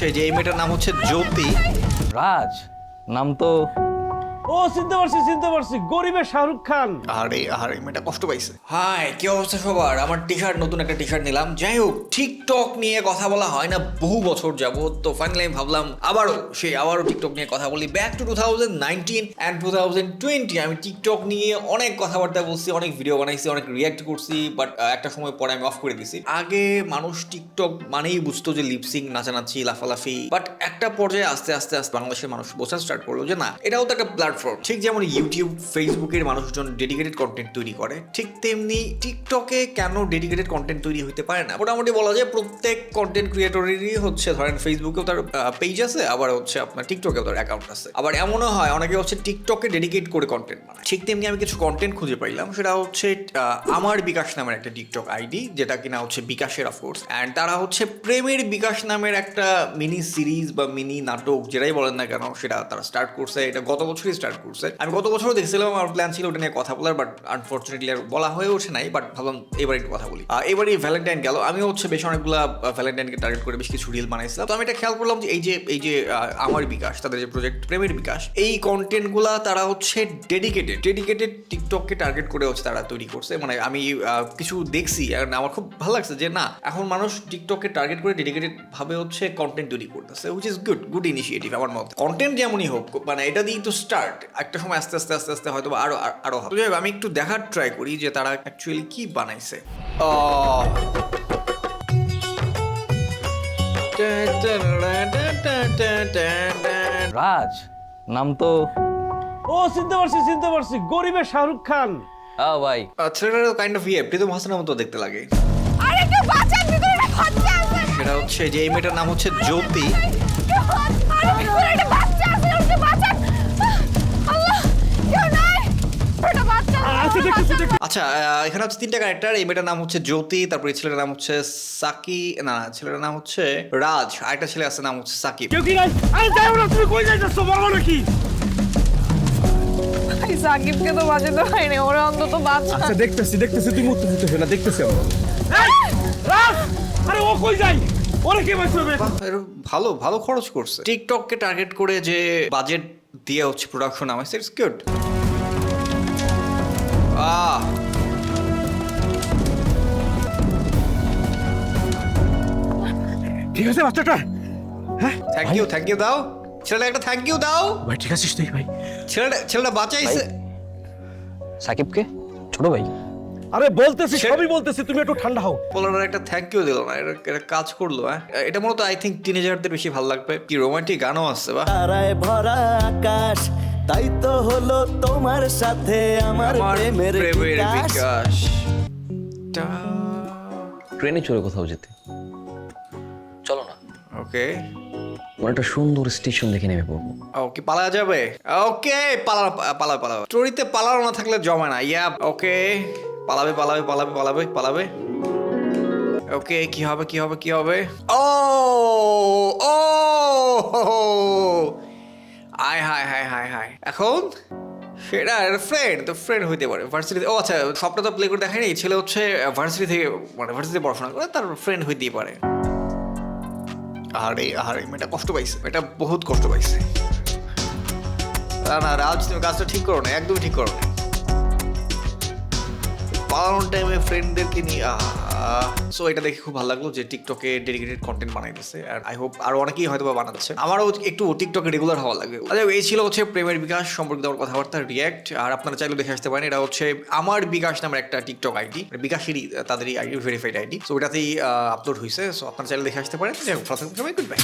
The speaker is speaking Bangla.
হচ্ছে যে এই মেয়েটার নাম হচ্ছে জ্যোতি। রাজ নাম তো ও চিনতে পারছি চিনতে পারছি। গরিবের শাহরুখ খান। আরে আরে মেয়েটা কষ্ট পাইছে। হাই কি অবস্থা সবার? আমার টি শার্ট নতুন একটা টি শার্ট নিলাম। যাই হোক টিকটক নিয়ে কথা বলা হয় না বহু বছর যাবত তো ফাইনালি আমি ভাবলাম আবারও সেই আবারও টিকটক নিয়ে কথা বলি। Back to two thousand nineteen and two thousand twenty আমি টিকটক নিয়ে অনেক কথাবার্তা বলছি অনেক ভিডিও বানাইছি অনেক রিয়াক্ট করছি বাট একটা সময় পরে আমি অফ করে দিছি। আগে মানুষ টিকটক মানেই বুঝতো যে লিপসিং নাচানাচি লাফালাফি বাট একটা পর্যায়ে আস্তে আস্তে আস্তে বাংলাদেশের মানুষ বোঝা স্টার্ট করল যে না এটাও তো একটা প্ল্যাটফর্ম ঠিক যেমন ইউটিউব ফেসবুকের মানুষজন ডেডিকেটেড কন্টেন্ট তৈরি করে, ঠিক তেমনি টিকটকে কেন ডেডিকেটেড কন্টেন্ট তৈরি হতে পারে না? মোটামুটি বলা যায় প্রত্যেক কন্টেন্ট ক্রিয়েটরেরই হচ্ছে, ধরেন ফেসবুকেও তার পেজ আছে, আবার হচ্ছে আপনার টিকটকেও তার অ্যাকাউন্ট আছে। আবার এমনও হয়, অনেকে হচ্ছে টিকটকে ডেডিকেট করে কন্টেন্ট বানায়। ঠিক তেমনি আমি কিছু কন্টেন্ট খুঁজে পাইলাম, সেটা হচ্ছে আমার বিকাশ নামের একটা টিকটক আইডি যেটা কিনা হচ্ছে বিকাশের অফকোর্স অ্যান্ড তারা হচ্ছে প্রেমের বিকাশ নামের একটা মিনি সিরিজ বা মিনি নাটক, যেটাই বলেন না কেন, সেটা তারা স্টার্ট করছে। এটা গত বছরই স্টার্ট করছে। আমি গত বছরও দেখছিলাম আমার প্ল্যান ছিল ওটা নিয়ে কথা বলার বাট আনফর্চুনেটলি আর বলা হয়ে ওঠে নাই বাট ভাবলাম এবার একটু কথা বলি। এবারই ভ্যালেন্টাইন গেল। আমিও হচ্ছে বেশ অনেকগুলা ভ্যালেন্টাইনকে টার্গেট করে বেশ কিছু রিল বানাইছিলাম। তো আমি এটা খেয়াল করলাম যে এই যে এই যে আমার বিকাশ, তাদের যে প্রজেক্ট প্রেমের বিকাশ, এই কন্টেন্টগুলা তারা হচ্ছে ডেডিকেটেড ডেডিকেটেড টিকটককে টার্গেট করে হচ্ছে তারা তৈরি করছে। মানে আমি কিছু দেখছি আমার খুব ভালো লাগছে যে না, এখন মানুষ টিকটককে টার্গেট করে ডেডিকেটেড ভাবে হচ্ছে কন্টেন্ট তৈরি করতেছে which is good good initiative আমার মতে। কন্টেন্ট যেমনই হোক মানে এটা দিয়েই তো স্টার্ট একটা সময় আস্তে আস্তে আস্তে আস্তে হয়তো আরও আর- হবে। যাই হোক, আমি একটু দেখার ট্রাই করি যে তারা অ্যাকচুয়ালি কি বানাইছে। রাজ নাম তো ও চিনতে পারছি চিনতে পারছি। গরিবের শাহরুখ খান। আ ভাই। ছেলেটা কাইন্ড অফ ইয়ে প্রীতম হাসানের মতো দেখতে লাগে। আরে কেউ বাঁচান ভিতরে একটা আছে। সেটা হচ্ছে যে এই মেয়েটার নাম হচ্ছে জ্যোতি। আচ্ছা এখানে হচ্ছে তিনটা ক্যারেক্টার এই মেয়েটার নাম হচ্ছে জ্যোতি তারপরে এই ছেলেটার নাম হচ্ছে সাকি না না, ছেলেটার নাম হচ্ছে রাজ আরেকটা ছেলে আছে নাম হচ্ছে সাকিব। কেউ কি নাই আরে যাই না তুমি কই যাইতেছো? বলো নাকি। সাকিবকে তো বাঁচাতে হয়নি ওরা অন্তত বাঁচা। আচ্ছা দেখতেছি দেখতেছি তুমি উত্তর দিতে না দেখতেছি আমরা। রাজ! আরে ও কই যাই ওরে কে বাঁচাবে? ভালো ভালো খরচ করছে। টিকটককে টার্গেট করে যে বাজেট দিয়ে হচ্ছে প্রোডাকশন আমায় ইটস গুড আহ। ঠিক আছে বাচ্চাটা থ্যাংক ইউ থ্যাংক ইউ দাও। ছেলেটা একটা থ্যাংক ইউ দাও। ভাই ঠিক আছিস তুই ভাই? ছেলেটা ছেলেটা বাঁচাইছে। সাকিবকে? ছোট ভাই? আরে বলতেছি সবই বলতেছি তুমি একটু ঠান্ডা হও। পোলার একটা থ্যাংক ইউ দিল না এটা এটা কাজ করল হ্যাঁ? এটা মূলত আই থিঙ্ক টিনেজারদের বেশি ভালো লাগবে। কি রোমান্টিক গানও আসছে বা তারায় ভরা আকাশ তাই তো হলো তোমার সাথে আমার প্রেমের বিকাশ। ট্রেনে চলে কোথাও যেতে। চলো না। ওকে। একটা সুন্দর স্টেশন দেখে নেমে পড়ব। ওকে পালা যাবে। ওকে পালা পালা পালাবে স্টোরিতে পালানো না থাকলে জমে না। ইয়া ওকে। পালাবে পালাবে পালাবে পালাবে পালাবে। ওকে কি হবে কি হবে কি হবে? ও ও আয় হায় হায় হায় হায় এখন সেটা ফ্রেন্ড তো ফ্রেন্ড হইতে পারে। ভার্সিটি ও আচ্ছা সবটা তো প্লে করে দেখায়নি। ছেলে হচ্ছে ভার্সিটি থেকে মানে ভার্সিটিতে পড়াশোনা করে তার ফ্রেন্ড হইতেই পারে। আরে আরে মেয়েটা কষ্ট পাইছে। এটা বহুত কষ্ট পাইছে। না না রাজ তুমি কাজটা ঠিক করো না একদমই ঠিক করো না। পালানোর টাইমে ফ্রেন্ডদেরকে নিয়ে সো এটা দেখে খুব ভালো লাগল যে টিকটকে ডেডিকেটেড কন্টেন্ট বানাইতেছে। আর আই হোপ আরও অনেকেই হয়তো বা বানাচ্ছে। আমারও একটু টিকটকে রেগুলার হওয়া লাগবে। আচ্ছা এই ছিল হচ্ছে প্রেমের বিকাশ সম্পর্কিত আমার কথাবার্তা রিয়াক্ট আর আপনারা চাইলে দেখে আসতে পারেন, এটা হচ্ছে আমার বিকাশ নামের একটা টিকটক আইডি বিকাশেরই তাদেরই আইডি ভেরিফাইড আইডি সো এটাতেই আপলোড হয়েছে সো আপনারা চাইলে দেখে আসতে পারেন। যাই হোক গুড বাই